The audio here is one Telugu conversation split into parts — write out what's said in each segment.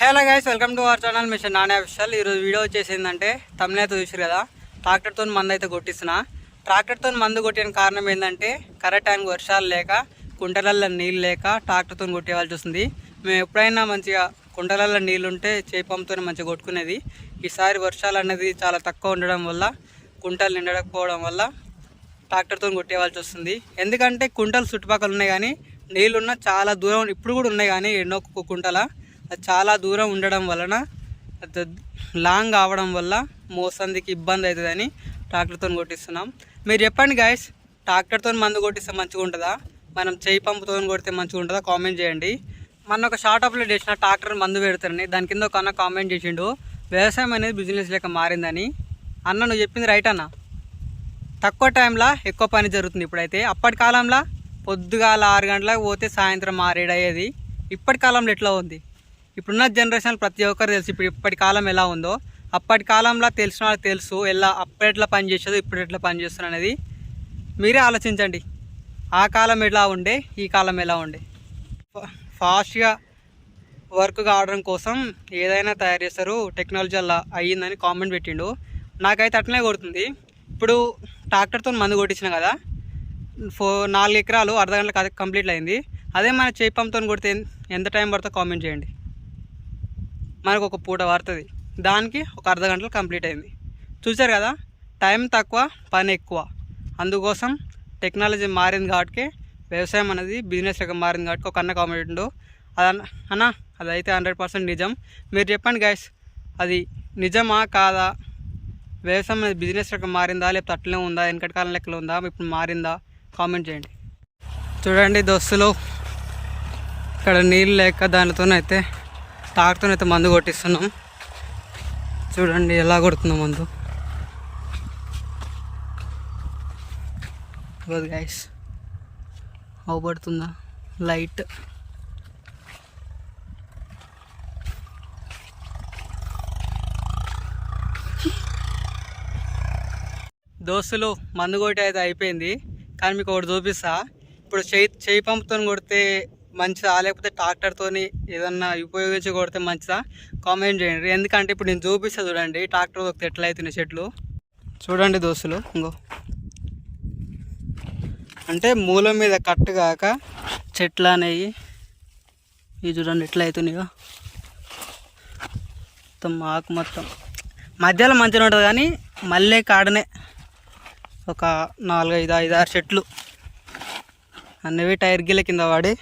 Hello guys welcome to our channel mission నానే అఫిషియల్ ఈరోజు వీడియో వచ్చేసి ఏంటంటే తమిళ చూసారు కదా? ట్రాక్టర్తో మందు అయితే కొట్టిస్తున్నా. ట్రాక్టర్తో మందు కొట్టిన కారణం ఏంటంటే కరెక్ట్ టైంకి వర్షాలు లేక కుంటలల్లో నీళ్ళు లేక ట్రాక్టర్తో కొట్టేవాల్సి వస్తుంది మేము ఎప్పుడైనా మంచిగా కుంటలల్లో నీళ్ళు ఉంటే చేపంతో మంచిగా కొట్టుకునేది. ఈసారి వర్షాలు అనేది చాలా తక్కువ ఉండడం వల్ల కుంటలు నిండకపోవడం వల్ల ట్రాక్టర్తో కొట్టేవాల్సి వస్తుంది ఎందుకంటే కుంటలు చుట్టుపక్కల ఉన్నాయి కానీ నీళ్ళున్న చాలా దూరం ఇప్పుడు కూడా ఉన్నాయి కానీ ఎన్నో కుంటల. అది చాలా దూరం ఉండడం వలన లాంగ్ అవడం వల్ల మోసందికి ఇబ్బంది అవుతుందని ట్రాక్టర్తో కొట్టిస్తున్నాం. మీరు చెప్పండి గాయస్ ట్రాక్టర్తో మందు కొట్టిస్తే మంచిగా ఉంటుందా? మనం చేయి పంపుతో కొడితే మంచిగా ఉంటుందా? కామెంట్ చేయండి. మొన్న ఒక షార్ట్ అప్లోడ్ చేసిన ట్రాక్టర్ మందు పెడతారని దాని కింద ఒక అన్న కామెంట్ చేసిండు. వ్యవసాయం అనేది బిజినెస్ లెక్క మారిందని. అన్న నువ్వు చెప్పింది రైట్ అన్న. తక్కువ టైంలో ఎక్కువ పని జరుగుతుంది ఇప్పుడైతే. అప్పటి కాలంలో పొద్దుగాల ఆరు గంటలకు పోతే సాయంత్రం ఆరేడు అయ్యేది. ఇప్పటి కాలంలో ఎట్లా ఉంది? ఇప్పుడున్న జనరేషన్ ప్రతి ఒక్కరు తెలుసు ఇప్పుడు ఇప్పటి కాలం ఎలా ఉందో. అప్పటి కాలంలో తెలిసిన వాళ్ళకి తెలుసు ఎలా అప్పుడు ఎట్లా పని చేసేదో ఇప్పుడు ఎట్లా పని అనేది. మీరే ఆలోచించండి. ఆ కాలం ఎలా ఉండే ఈ కాలం ఎలా ఉండే. ఫా- ఫాస్ట్గా వర్క్ కావడం కోసం ఏదైనా తయారు చేస్తారు. టెక్నాలజీ అలా అయ్యిందని కామెంట్ పెట్టిండు. నాకైతే అట్లనే కొడుతుంది. ఇప్పుడు ట్రాక్టర్తో మందు కొట్టించిన కదా. ఫో నాలుగు ఎకరాలు అర్ధ గంటలకు కంప్లీట్ అయింది. అదే మన చేపంతో కొడితే ఎంత టైం పడుతుందో కామెంట్ చేయండి. మనకు ఒక పూట పడుతుంది దానికి ఒక అర్థగంటలో కంప్లీట్ అయింది. చూసారు కదా? టైం తక్కువ పని ఎక్కువ. అందుకోసం టెక్నాలజీ మారింది కాబట్టి వ్యవసాయం అనేది బిజినెస్ లెక్క మారింది కాబట్టి ఒక అన్న కామెంట్ ఉండు అది అన్న అన్న అదైతే హండ్రెడ్ పర్సెంట్ నిజం. మీరు చెప్పండి గైస్ అది నిజమా కాదా? వ్యవసాయం అనేది బిజినెస్ లెక్క మారిందా? లేకపోతే అట్లనే ఉందా? వెనకటి కాలం లెక్కలో ఉందా? ఇప్పుడు మారిందా? కామెంట్ చేయండి. చూడండి దోస్తులు. ఇక్కడ నీళ్ళు లేక దానితోనైతే ట్రాక్టర్తో మందు కొట్టిస్తున్నాం. చూడండి ఎలా కొడుతున్నాం మందు. గైస్ అవబడుతుందా లైట్ దోస్తులు మందు కొట్టి అయితే అయిపోయింది. కానీ మీకు ఒకటి చూపిస్తా. ఇప్పుడు చేయి చేయి పంపుతో కొడితే మంచిదా? లేకపోతే ట్రాక్టర్తోని ఏదన్నా ఉపయోగించి కొడితే మంచిదా? కామెంట్ చేయండి. ఎందుకంటే ఇప్పుడు నేను చూపిస్తా చూడండి. ట్రాక్టర్ దొరికితే ఎట్లా అవుతున్నాయి చెట్లు? చూడండి దోస్తులు ఇంకో. అంటే మూలం మీద కట్టు కాక చెట్లు అనేవి ఇవి చూడండి ఎట్లా అవుతున్నాయో మొత్తం ఆకు మొత్తం. మధ్యలో మంచిగా ఉంటుంది కానీ మళ్ళీ కాడనే ఒక నాలుగైదు ఐదు ఆరు చెట్లు. అన్నవి టైర్ గిల్ల కింద పడి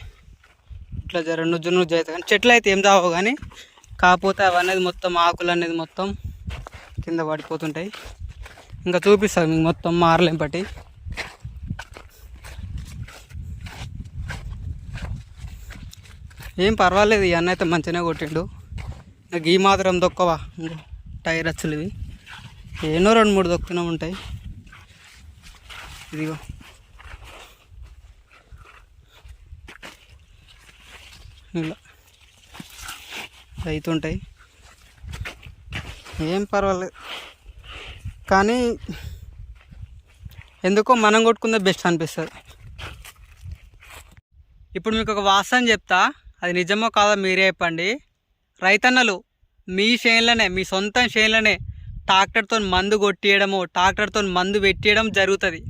ఇట్లా జర నుజ్జు నుజ్జు అవుతుంది కానీ చెట్లు అయితే ఏం తావు కానీ కాకపోతే అవన్నీ మొత్తం ఆకులు అనేది మొత్తం కింద పడిపోతుంటాయి. ఇంకా చూపిస్తాను మీకు మొత్తం మారలేం పట్టి. ఏం పర్వాలేదు ఈ అన్న అయితే మంచిగానే కొట్టిండు. నాకు ఈ మాత్రం దొక్కవా ఇంకో టైర్ అచ్చులు ఇవి. ఎన్నో రెండు మూడు దొక్కుతూనే ఉంటాయి. ఇదిగో. ఇలా. అవుతుంటాయి ఏం పర్వాలేదు. కానీ ఎందుకో మనం కొట్టుకుందే బెస్ట్ అనిపిస్తుంది. ఇప్పుడు మీకు ఒక వాసన చెప్తా. అది నిజమో కాదో మీరే చెప్పండి. రైతన్నలు మీ చేనులనే మీ సొంత చేనులనే ట్రాక్టర్తో మందు కొట్టియడము ట్రాక్టర్తో మందు పెట్టియడం జరుగుతుంది.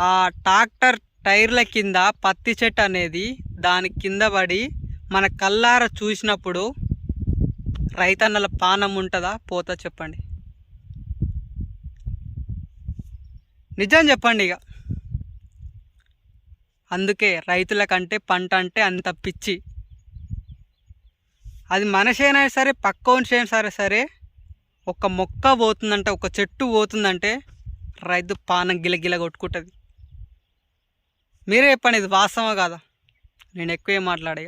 ఆ ట్రాక్టర్ టైర్ల కింద పత్తి చెట్టు అనేది దాని కింద పడి మన కల్లార చూసినప్పుడు రైతన్నల పానం ఉంటుందా? పోతా చెప్పండి. నిజం చెప్పండి ఇక. అందుకే రైతుల కంటే పంట అంటే అంత పిచ్చి. అది మనిషైనా సరే పక్క సరే సరే ఒక మొక్క పోతుందంటే ఒక చెట్టు పోతుందంటే రైతు పానం గిలగిల కొట్టుకుంటుంది. మీరే చెప్పండి ఇది వాస్తవం కాదా? నేను ఎక్కువ ఏం మాట్లాడే